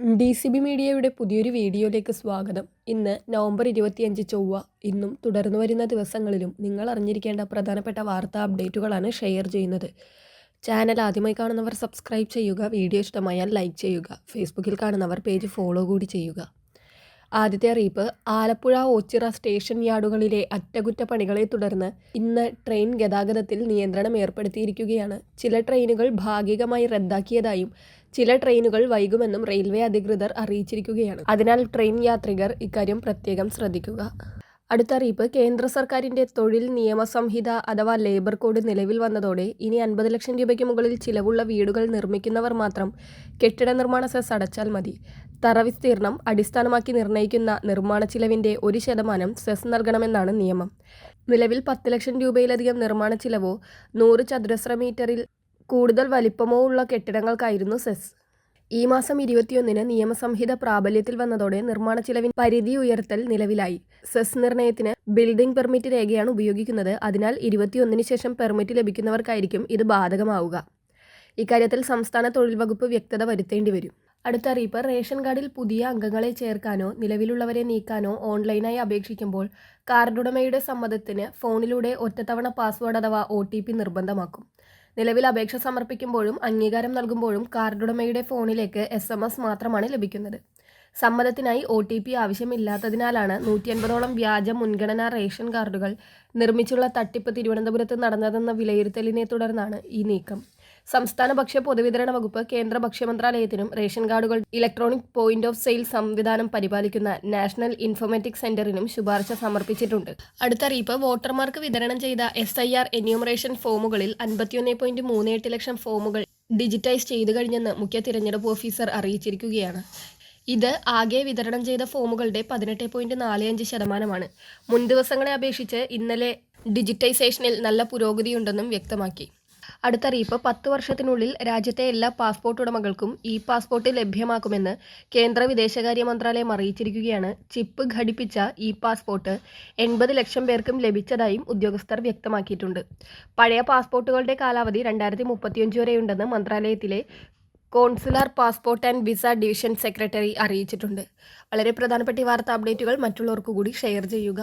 D C B മീഡിയയുടെ പുതിയൊരു വീഡിയോയിലേക്ക് സ്വാഗതം. ഇന്ന് നവംബർ ഇരുപത്തിയഞ്ച് ചൊവ്വ. ഇന്നും തുടർന്നു വരുന്ന ദിവസങ്ങളിലും നിങ്ങൾ അറിഞ്ഞിരിക്കേണ്ട പ്രധാനപ്പെട്ട വാർത്താ അപ്ഡേറ്റുകളാണ് ഷെയർ ചെയ്യുന്നത്. ചാനൽ ആദ്യമായി കാണുന്നവർ സബ്സ്ക്രൈബ് ചെയ്യുക വീഡിയോ ഇഷ്ടമായാൽ ലൈക്ക് ചെയ്യുക ഫേസ്ബുക്കിൽ കാണുന്നവർ പേജ് ഫോളോ കൂടി ചെയ്യുക. ആദ്യത്തെ അറിയിപ്പ് ആലപ്പുഴ ഓച്ചിറ സ്റ്റേഷൻ യാർഡുകളിലെ അറ്റകുറ്റപ്പണികളെ തുടർന്ന് ഇന്ന് ട്രെയിൻ ഗതാഗതത്തിൽ നിയന്ത്രണം ഏർപ്പെടുത്തിയിരിക്കുകയാണ്. ചില ട്രെയിനുകൾ ഭാഗികമായി റദ്ദാക്കിയതായും ചില ട്രെയിനുകൾ വൈകുമെന്നും റെയിൽവേ അധികൃതർ അറിയിച്ചിരിക്കുകയാണ്. അതിനാൽ ട്രെയിൻ യാത്രികർ ഇക്കാര്യം പ്രത്യേകം ശ്രദ്ധിക്കുക. അടുത്ത അറിയിപ്പ് കേന്ദ്ര സർക്കാരിന്റെ തൊഴിൽ നിയമ സംഹിത അഥവാ ലേബർ കോഡ് നിലവിൽ വന്നതോടെ ഇനി അൻപത് ലക്ഷം രൂപയ്ക്ക് മുകളിൽ ചിലവുള്ള വീടുകൾ നിർമ്മിക്കുന്നവർ മാത്രം കെട്ടിട നിർമ്മാണ സെസ് അടച്ചാൽ മതി. തറ വിസ്തീർണം അടിസ്ഥാനമാക്കി നിർണയിക്കുന്ന നിർമ്മാണ ചിലവിന്റെ ഒരു ശതമാനം സെസ് നൽകണമെന്നാണ് നിയമം. നിലവിൽ പത്ത് ലക്ഷം രൂപയിലധികം നിർമ്മാണ ചിലവോ നൂറ് ചതുരശ്ര മീറ്ററിൽ കൂടുതൽ വലിപ്പമോ ഉള്ള കെട്ടിടങ്ങൾക്കായിരുന്നു സെസ്. ഈ മാസം ഇരുപത്തിയൊന്നിന് നിയമസംഹിത പ്രാബല്യത്തിൽ വന്നതോടെ നിർമ്മാണ ചിലവിൻ പരിധി ഉയർത്തൽ നിലവിലായി. സെസ് നിർണയത്തിന് ബിൽഡിംഗ് പെർമിറ്റ് രേഖയാണ് ഉപയോഗിക്കുന്നത്. അതിനാൽ ഇരുപത്തിയൊന്നിന് ശേഷം പെർമിറ്റ് ലഭിക്കുന്നവർക്കായിരിക്കും ഇത് ബാധകമാവുക. ഇക്കാര്യത്തിൽ സംസ്ഥാന തൊഴിൽ വകുപ്പ് വ്യക്തത വരുത്തേണ്ടി വരും. അടുത്ത അറിയിപ്പ് റേഷൻ കാർഡിൽ പുതിയ അംഗങ്ങളെ ചേർക്കാനോ നിലവിലുള്ളവരെ നീക്കാനോ ഓൺലൈനായി അപേക്ഷിക്കുമ്പോൾ കാർഡുടമയുടെ സമ്മതത്തിന് ഫോണിലൂടെ ഒറ്റത്തവണ പാസ്വേഡ് അഥവാ ഒ നിർബന്ധമാക്കും. നിലവിൽ അപേക്ഷ സമർപ്പിക്കുമ്പോഴും അംഗീകാരം നൽകുമ്പോഴും കാർഡുടമയുടെ ഫോണിലേക്ക് എസ് എം എസ് മാത്രമാണ് ലഭിക്കുന്നത്. സമ്മതത്തിനായി ഒ ടി പി ആവശ്യമില്ലാത്തതിനാലാണ് നൂറ്റി അൻപതോളം വ്യാജ മുൻഗണനാ റേഷൻ കാർഡുകൾ നിർമ്മിച്ചുള്ള തട്ടിപ്പ് തിരുവനന്തപുരത്ത് നടന്നതെന്ന വിലയിരുത്തലിനെ തുടർന്നാണ് ഈ നീക്കം. സംസ്ഥാന ഭക്ഷ്യ പൊതുവിതരണ വകുപ്പ് കേന്ദ്ര ഭക്ഷ്യ മന്ത്രാലയത്തിനും റേഷൻ കാർഡുകൾ ഇലക്ട്രോണിക് പോയിന്റ് ഓഫ് സെയിൽ സംവിധാനം പരിപാലിക്കുന്ന നാഷണൽ ഇൻഫോമാറ്റിക് സെന്ററിനും ശുപാർശ സമർപ്പിച്ചിട്ടുണ്ട്. അടുത്ത അറിയിപ്പ് വോട്ടർമാർക്ക് വിതരണം ചെയ്ത എസ് ഐ ആർ എന്യൂമറേഷൻ ഫോമുകളിൽ അൻപത്തിയൊന്ന് പോയിന്റ് മൂന്ന് എട്ട് ലക്ഷം ഫോമുകൾ ഡിജിറ്റൈസ് ചെയ്തു കഴിഞ്ഞെന്ന് മുഖ്യ തിരഞ്ഞെടുപ്പ് ഓഫീസർ അറിയിച്ചിരിക്കുകയാണ്. ഇത് ആകെ വിതരണം ചെയ്ത ഫോമുകളുടെ പതിനെട്ട് പോയിന്റ് നാല് അഞ്ച് ശതമാനമാണ്. മുൻ ദിവസങ്ങളെ അപേക്ഷിച്ച് ഇന്നലെ ഡിജിറ്റൈസേഷനിൽ നല്ല പുരോഗതിയുണ്ടെന്നും വ്യക്തമാക്കി. അടുത്ത അറിയിപ്പ് പത്ത് വർഷത്തിനുള്ളിൽ രാജ്യത്തെ എല്ലാ പാസ്പോർട്ട് ഉടമകൾക്കും ഇ പാസ്പോർട്ട് ലഭ്യമാക്കുമെന്ന് കേന്ദ്ര വിദേശകാര്യ മന്ത്രാലയം അറിയിച്ചിരിക്കുകയാണ്. ചിപ്പ് ഘടിപ്പിച്ച ഇ പാസ്പോർട്ട് എൺപത് ലക്ഷം പേർക്കും ലഭിച്ചതായും ഉദ്യോഗസ്ഥർ വ്യക്തമാക്കിയിട്ടുണ്ട്. പഴയ പാസ്പോർട്ടുകളുടെ കാലാവധി രണ്ടായിരത്തി മുപ്പത്തിയഞ്ച് വരെയുണ്ടെന്ന് മന്ത്രാലയത്തിലെ consular passport and visa division secretary അറിയിച്ചിട്ടുണ്ട്. വളരെ പ്രധാനപ്പെട്ട വാർത്താ അപ്ഡേറ്റുകൾ മറ്റുള്ളവർക്ക് കൂടി ഷെയർ ചെയ്യുക.